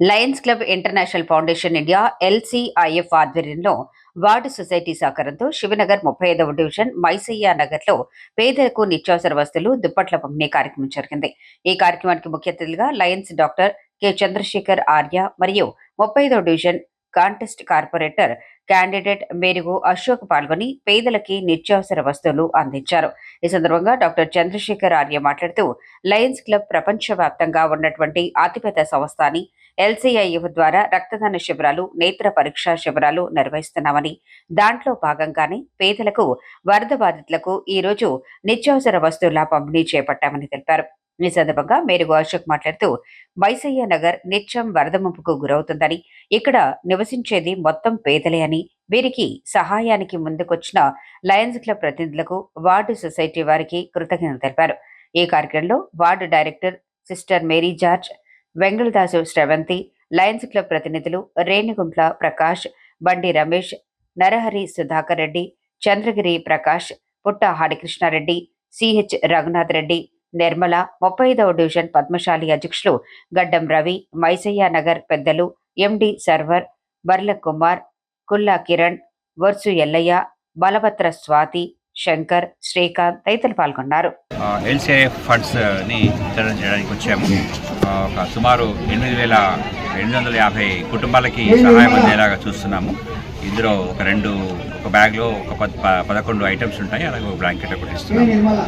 Lions Club International Foundation India LCIF ఆధ్వర్యంలో ward society సహకారంతో శివనగర్ ముప్పై ఐదవ డివిజన్ మైసయ్య నగర్లో పేదలకు నిత్యావసర వస్తువులు దుప్పట్ల పంపిణీ కార్యక్రమం జరిగింది. ఈ కార్యక్రమానికి ముఖ్య అతిథిగా lions doctor K Chandrasekhar Arya మరియు ముప్పై ఐదవ division contest corporator candidate Merugu Ashok పాల్గొని పేదలకి నిత్యావసర వస్తువులు అందించారు. ఈ సందర్భంగా డాక్టర్ చంద్రశేఖర్ ఆర్య మాట్లాడుతూ లయన్స్ క్లబ్ ప్రపంచవ్యాప్తంగా ఉన్నటువంటి అతిపెద్ద సంస్థ అని ఎల్సీఐఎఫ్ ద్వారా రక్తదాన శిబిరాలు నేత్ర పరీక్షా శిబిరాలు నిర్వహిస్తున్నామని. దాంట్లో భాగంగానే పేదలకు వరద బాధితులకు ఈ రోజు నిత్యావసర వస్తువుల పంపిణీ చేపట్టామని తెలిపారు. ఈ సందర్భంగా మేరుగు అశోక్ మాట్లాడుతూ వైసయ్య నగర్ నిత్యం వరద ముంపుకు గురవుతుందని ఇక్కడ నివసించేది మొత్తం పేదలే అని వీరికి సహాయానికి ముందుకొచ్చిన లయన్స్ క్లబ్ ప్రతినిధులకు వార్డు సొసైటీ వారికి కృతజ్ఞతలు తెలిపారు. ఈ కార్యక్రమంలో ward director sister Mary George Vengaladasu Sravanthi lions club ప్రతినిధులు రేణిగుంట్ల ప్రకాష్ బండి రమేష్ నరహరి సుధాకర్ రెడ్డి చంద్రగిరి ప్రకాష్ పుట్ట హరికృష్ణారెడ్డి సిహెచ్ రఘునాథ్ రెడ్డి నిర్మల ముప్పై ఐదవ డివిజన్ పద్మశాలి అధ్యక్షులు గడ్డం రవి మైసయ్య నగర్ పెద్దలు ఎండి సర్వర్ బర్ల కుమార్ కుల్లా కిరణ్ వర్సు ఎల్లయ్య బలభద్ర స్వాతి శంకర్ శ్రీకాంత్ తదితరులు పాల్గొన్నారు. ఫండ్స్ని వితరణ చేయడానికి వచ్చాము. ఒక సుమారు ఎనిమిది వేల ఎనిమిది వందల యాభై కుటుంబాలకి సహాయం అందేలాగా చూస్తున్నాము. ఇందులో ఒక రెండు ఒక బ్యాగ్లో ఒక పద్ ప- పదకొండు ఐటమ్స్ ఉంటాయి. అలాగే ఒక బ్లాంకెట్ ఒకటి ఇస్తున్నాము.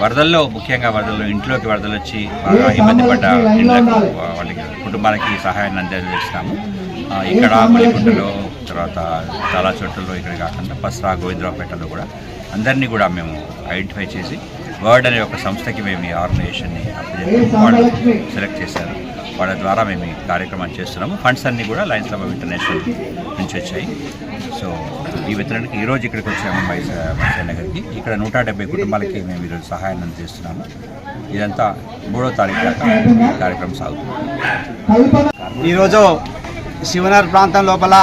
వరదల్లో ముఖ్యంగా వరదల్లో ఇంట్లోకి వరదలు వచ్చి బాగా ఇబ్బంది పడ్డ ఇళ్ళకు వాళ్ళకి కుటుంబాలకి సహాయాన్ని అందజేస్తాము ఇక్కడ మలికుంటలో తర్వాత చాలా చోట్లలో ఇక్కడ కాకుండా పస్రా గోవిందరావుపేటలో కూడా అందరినీ కూడా మేము ఐడెంటిఫై చేసి వర్డ్ అనే ఒక సంస్థకి మేము ఈ ఆర్గనైజేషన్ని వాళ్ళు సెలెక్ట్ చేశారు. వాళ్ళ ద్వారా మేము ఈ కార్యక్రమాన్ని చేస్తున్నాము. ఫండ్స్ అన్నీ కూడా లయన్స్ క్లబ్ ఆఫ్ ఇంటర్నేషనల్ నుంచి వచ్చాయి. సో ఈ వితరణకి ఈరోజు ఇక్కడికి వచ్చాము మైస మైసా నగర్కి ఇక్కడ నూట డెబ్బై కుటుంబాలకి మేము ఈరోజు సహాయాన్ని అందిస్తున్నాము. ఇదంతా మూడో తారీఖు దాకా కార్యక్రమం సాగుతుంది. ఈరోజు శివనగర్ ప్రాంతం లోపల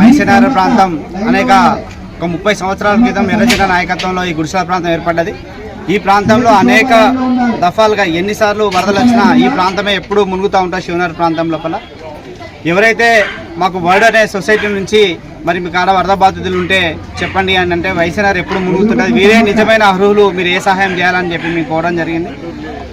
మైసనగర్ ప్రాంతం అనేక ఒక ముప్పై సంవత్సరాల క్రితం ఎర్రజెండా నాయకత్వంలో ఈ గుడిసెల ప్రాంతం ఏర్పడ్డది. ఈ ప్రాంతంలో అనేక దఫాలుగా ఎన్నిసార్లు వరదలు వచ్చినా ఈ ప్రాంతమే ఎప్పుడూ మునుగుతూ ఉంటుంది శివనగర్ ప్రాంతం లోపల. ఎవరైతే మాకు వర్డ్ అనే సొసైటీ నుంచి మరి మీకు ఆడ వరద బాధితులు ఉంటే చెప్పండి అని అంటే వైసీఆర్ ఎప్పుడు మునుగుతుంటుంది వీరే నిజమైన అర్హులు మీరు ఏ సహాయం చేయాలని చెప్పి మీకు కోవడం జరిగింది.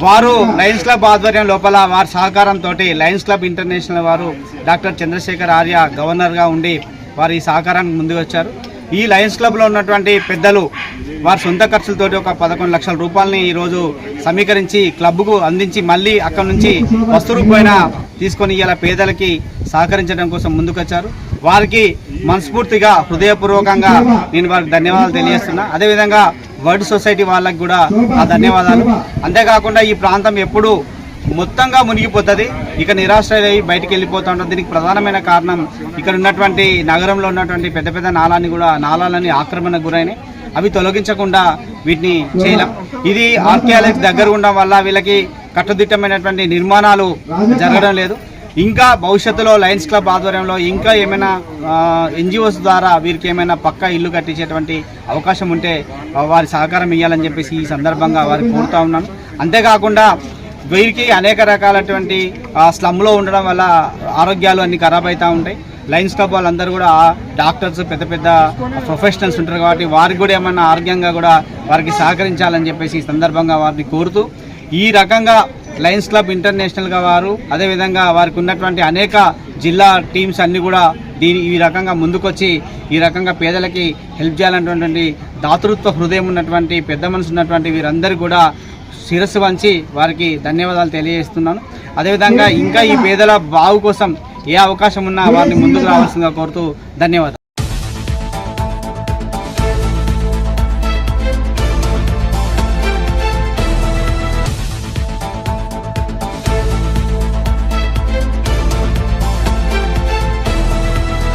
వారు లయన్స్ క్లబ్ ఆధ్వర్యం లోపల వారి సహకారంతో లయన్స్ క్లబ్ ఇంటర్నేషనల్ వారు డాక్టర్ చంద్రశేఖర్ ఆర్య గవర్నర్గా ఉండి వారు ఈ సహకారానికి ముందుకు వచ్చారు ఈ లయన్స్ క్లబ్లో ఉన్నటువంటి పెద్దలు వారి సొంత ఖర్చులతోటి ఒక పదకొండు లక్షల రూపాయలని ఈరోజు సమీకరించి క్లబ్కు అందించి మళ్ళీ అక్కడి నుంచి వస్తు రూపాయన తీసుకొని ఇలా పేదలకి సహకరించడం కోసం ముందుకొచ్చారు. వారికి మనస్ఫూర్తిగా హృదయపూర్వకంగా నేను వారికి ధన్యవాదాలు తెలియజేస్తున్నా. అదేవిధంగా వర్డ్ సొసైటీ వాళ్ళకి కూడా ఆ ధన్యవాదాలు. అంతేకాకుండా ఈ ప్రాంతం ఎప్పుడూ మొత్తంగా మునిగిపోతుంది. ఇక నిరాశ్రయ బయటికి వెళ్ళిపోతూ ఉంటుంది దీనికి ప్రధానమైన కారణం ఇక్కడ ఉన్నటువంటి నగరంలో ఉన్నటువంటి పెద్ద పెద్ద నాళాన్ని కూడా నాళాలని ఆక్రమణకు గురైనాయి. అవి తొలగించకుండా వీటిని చేయలేం. ఇది ఆర్కియాలజీ దగ్గర ఉండడం వల్ల వీళ్ళకి కట్టుదిట్టమైనటువంటి నిర్మాణాలు జరగడం లేదు. ఇంకా భవిష్యత్తులో లయన్స్ క్లబ్ ఆధ్వర్యంలో ఇంకా ఏమైనా ఎన్జిఓస్ ద్వారా వీరికి ఏమైనా పక్క ఇల్లు కట్టించేటువంటి అవకాశం ఉంటే వారి సహకారం ఇవ్వాలని చెప్పేసి ఈ సందర్భంగా వారికి కోరుతా ఉన్నాను. అంతేకాకుండా వీరికి అనేక రకాలటువంటి ఆ, స్లమ్లో ఉండడం వల్ల ఆరోగ్యాలు అన్ని ఖరాబ్ అవుతూ ఉంటాయి. లైన్స్ క్లబ్ వాళ్ళందరూ కూడా డాక్టర్స్ పెద్ద పెద్ద ప్రొఫెషనల్స్ ఉంటారు కాబట్టి వారికి కూడా ఏమన్నా ఆరోగ్యంగా కూడా వారికి సహకరించాలని చెప్పేసి ఈ సందర్భంగా వారిని కోరుతూ ఈ రకంగా లయన్స్ క్లబ్ ఇంటర్నేషనల్గా వారు అదేవిధంగా వారికి ఉన్నటువంటి అనేక జిల్లా టీమ్స్ అన్నీ కూడా దీని ఈ రకంగా ముందుకొచ్చి ఈ రకంగా పేదలకి హెల్ప్ చేయాలన్నటువంటి దాతృత్వ హృదయం ఉన్నటువంటి పెద్ద మనసు ఉన్నటువంటి వీరందరూ కూడా శిరస్సు వంచి వారికి ధన్యవాదాలు తెలియజేస్తున్నాను. అదేవిధంగా ఇంకా ఈ పేదల బాగు కోసం ఏ అవకాశం ఉన్నా వారిని ముందుకు రావాల్సిందిగా కోరుతూ ధన్యవాదాలు.